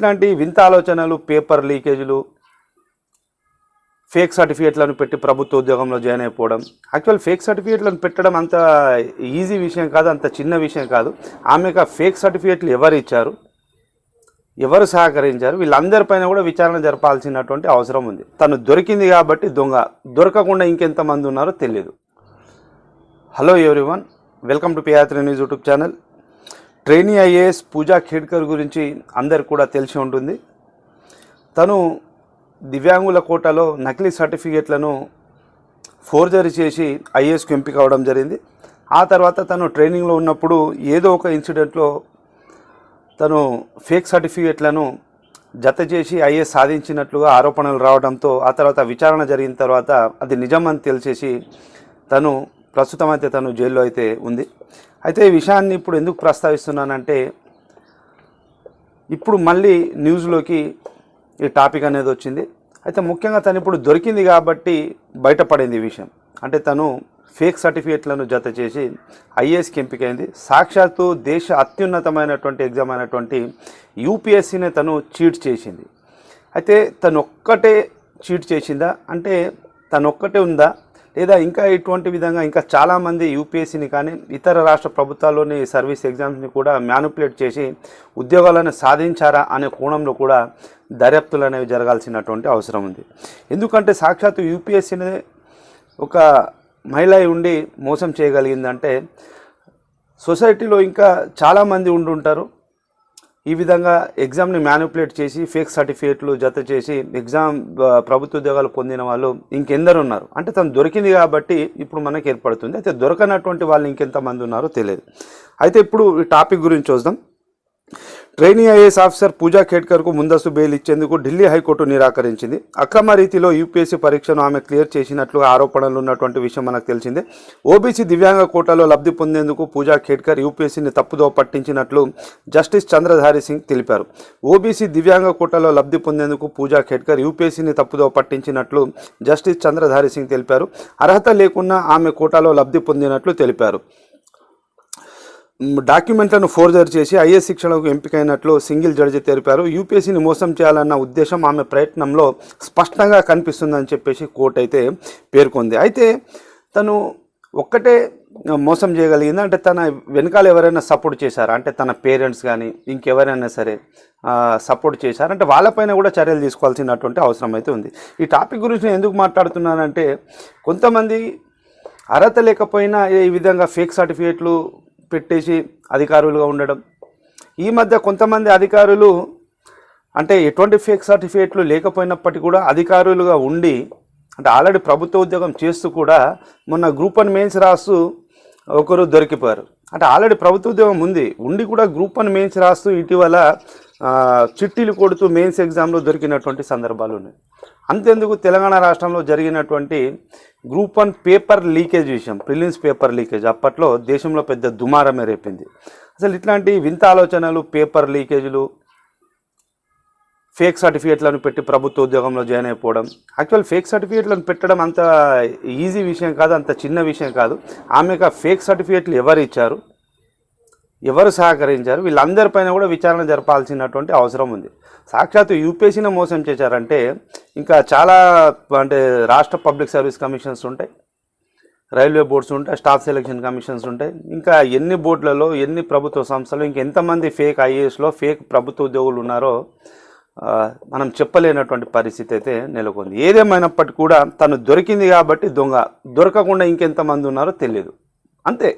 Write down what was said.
ఇట్లాంటి వింత ఆలోచనలు పేపర్ లీకేజీలు ఫేక్ సర్టిఫికేట్లను పెట్టి ప్రభుత్వ ఉద్యోగంలో జాయిన్ అయిపోవడం. యాక్చువల్ ఫేక్ సర్టిఫికేట్లను పెట్టడం అంత ఈజీ విషయం కాదు అంత చిన్న విషయం కాదు. ఆమెకు ఆ ఫేక్ సర్టిఫికేట్లు ఎవరు ఇచ్చారు? ఎవరు సహకరించారు? వీళ్ళందరిపైన కూడా విచారణ జరపాల్సినటువంటి అవసరం ఉంది. తను దొరికింది కాబట్టి దొంగ. దొరకకుండా ఇంకెంతమంది ఉన్నారో తెలియదు hello everyone welcome to Piyatri news YouTube channel trainee IAS Pooja Khedkar గురించి అందరు కూడా తెలిసి ఉంటుంది. తను దివ్యాంగుల కోటాలో నకిలీ సర్టిఫికేట్లను ఫోర్జరీ చేసి ఐఏఎస్కు ఎంపిక అవ్వడం జరిగింది. ఆ తర్వాత తను ట్రైనింగ్లో ఉన్నప్పుడు ఏదో ఒక ఇన్సిడెంట్లో తను ఫేక్ సర్టిఫికేట్లను జత చేసి ఐఏఎస్ సాధించినట్లుగా ఆరోపణలు రావడంతో ఆ తర్వాత విచారణ జరిగిన తర్వాత అది నిజం అని తెలిసేసి తను ప్రస్తుతం అయితే తను జైల్లో అయితే ఉంది. అయితే ఈ విషయాన్ని ఇప్పుడు ఎందుకు ప్రస్తావిస్తున్నానంటే ఇప్పుడు మళ్ళీ న్యూస్లోకి ఈ టాపిక్ అనేది వచ్చింది. అయితే ముఖ్యంగా తను ఇప్పుడు దొరికింది కాబట్టి బయటపడింది ఈ విషయం. అంటే తను ఫేక్ సర్టిఫికేట్లను జత చేసి ఐఏఎస్కి ఎంపికైంది. సాక్షాత్తు దేశ అత్యున్నతమైనటువంటి ఎగ్జామ్ అయినటువంటి యూపీఎస్సీనే తను చీట్ చేసింది. అయితే తను ఒక్కటే చీట్ చేసిందా? అంటే తను ఒక్కటే ఉందా? లేదా ఇంకా ఇటువంటి విధంగా ఇంకా చాలామంది యూపీఎస్సీని కానీ ఇతర రాష్ట్ర ప్రభుత్వాల్లోని సర్వీస్ ఎగ్జామ్స్ని కూడా మ్యానుపులేట్ చేసి ఉద్యోగాలను సాధించారా అనే కోణంలో కూడా దర్యాప్తులు అనేవి జరగాల్సినటువంటి అవసరం ఉంది. ఎందుకంటే సాక్షాత్తు యూపీఎస్సీని ఒక మహిళ ఉండి మోసం చేయగలిగిందంటే సొసైటీలో ఇంకా చాలామంది ఉండి ఉంటారు ఈ విధంగా ఎగ్జామ్ని మ్యానిపులేట్ చేసి ఫేక్ సర్టిఫికేట్లు జత చేసి ఎగ్జామ్ ప్రభుత్వ ఉద్యోగాలు పొందిన వాళ్ళు ఇంకెందరు ఉన్నారు అంటే తను దొరికింది కాబట్టి ఇప్పుడు మనకి ఏర్పడుతుంది. అయితే దొరకనటువంటి వాళ్ళు ఇంకెంతమంది ఉన్నారో తెలియదు. అయితే ఇప్పుడు ఈ టాపిక్ గురించి చూద్దాం. ట్రైనీ ఐఏఎస్ ఆఫీసర్ పూజా ఖేడ్కర్కు ముందస్తు బెయిల్ ఇచ్చేందుకు ఢిల్లీ హైకోర్టు నిరాకరించింది. అక్రమ రీతిలో యూపీఎస్సీ పరీక్షను ఆమె క్లియర్ చేసినట్లు ఆరోపణలు ఉన్నటువంటి విషయం మనకు తెలిసిందే. ఓబీసీ దివ్యాంగ కోటాలో లబ్ధి పొందేందుకు పూజా ఖేడ్కర్ యూపీఎస్సీని తప్పుదో పట్టించినట్లు జస్టిస్ చంద్రధారి సింగ్ తెలిపారు. ఓబీసీ దివ్యాంగ కోటాలో లబ్ధి పొందేందుకు పూజా ఖేడ్కర్ యూపీఎస్సీని తప్పుదో పట్టించినట్లు జస్టిస్ చంద్రధారి సింగ్ తెలిపారు. అర్హత లేకున్నా ఆమె కోటాలో లబ్ధి పొందినట్లు తెలిపారు. డాక్యుమెంట్లను ఫోర్జర్ చేసి ఐఏఎస్ శిక్షణకు ఎంపికైనట్లు సింగిల్ జడ్జి తెలిపారు. యూపీఎస్సీని మోసం చేయాలన్న ఉద్దేశం ఆమె ప్రయత్నంలో స్పష్టంగా కనిపిస్తుందని చెప్పేసి కోర్టు అయితే పేర్కొంది. అయితే తను ఒక్కటే మోసం చేయగలిగింది? అంటే తన వెనకాల ఎవరైనా సపోర్ట్ చేశారా? అంటే తన పేరెంట్స్ కానీ ఇంకెవరైనా సరే సపోర్ట్ చేశారు? అంటే వాళ్ళపైన కూడా చర్యలు తీసుకోవాల్సినటువంటి అవసరం అయితే ఉంది. ఈ టాపిక్ గురించి నేను ఎందుకు మాట్లాడుతున్నానంటే కొంతమంది అర్హత లేకపోయినా ఈ విధంగా ఫేక్ సర్టిఫికేట్లు పెట్టేసి అధికారులుగా ఉండడం. ఈ మధ్య కొంతమంది అధికారులు అంటే ఎటువంటి ఫేక్ సర్టిఫికేట్లు లేకపోయినప్పటికీ కూడా అధికారులుగా ఉండి అంటే ఆల్రెడీ ప్రభుత్వ ఉద్యోగం చేస్తూ కూడా మొన్న గ్రూప్ వన్ మెయిన్స్ రాస్తూ ఒకరు దొరికిపోయారు. అంటే ఆల్రెడీ ప్రభుత్వ ఉద్యోగం ఉంది ఉండి కూడా గ్రూప్ వన్ మెయిన్స్ రాస్తూ ఇటీవల చిట్టీలు కొడుతూ మెయిన్స్ ఎగ్జామ్లో దొరికినటువంటి సందర్భాలు ఉన్నాయి. అంతెందుకు తెలంగాణ రాష్ట్రంలో జరిగినటువంటి గ్రూప్ వన్ పేపర్ లీకేజ్ విషయం ప్రిలిమ్స్ పేపర్ లీకేజ్ అప్పట్లో దేశంలో పెద్ద దుమారమే రేపింది. అసలు ఇట్లాంటి వింత ఆలోచనలు పేపర్ లీకేజీలు ఫేక్ సర్టిఫికేట్లను పెట్టి ప్రభుత్వ ఉద్యోగంలో జాయిన్ అయిపోవడం యాక్చువల్ ఫేక్ సర్టిఫికేట్లను పెట్టడం అంత ఈజీ విషయం కాదు అంత చిన్న విషయం కాదు. ఆమెకు ఫేక్ సర్టిఫికేట్లు ఎవరు ఇచ్చారు? ఎవరు సహకరించారు? వీళ్ళందరిపైన కూడా విచారణ జరపాల్సినటువంటి అవసరం ఉంది. సాక్షాత్తు యూపీఎస్సీని మోసం చేశారంటే ఇంకా చాలా అంటే రాష్ట్ర పబ్లిక్ సర్వీస్ కమిషన్స్ ఉంటాయి రైల్వే బోర్డ్స్ ఉంటాయి స్టాఫ్ సెలక్షన్ కమిషన్స్ ఉంటాయి. ఇంకా ఎన్ని బోర్డులలో ఎన్ని ప్రభుత్వ సంస్థలు ఇంకెంతమంది ఫేక్ ఐఏఎస్లో ఫేక్ ప్రభుత్వ ఉద్యోగులు ఉన్నారో మనం చెప్పలేనటువంటి పరిస్థితి అయితే నెలకొంది. ఏదేమైనప్పటికీ కూడా తను దొరికింది కాబట్టి దొంగ. దొరకకుండా ఇంకెంతమంది ఉన్నారో తెలియదు అంతే.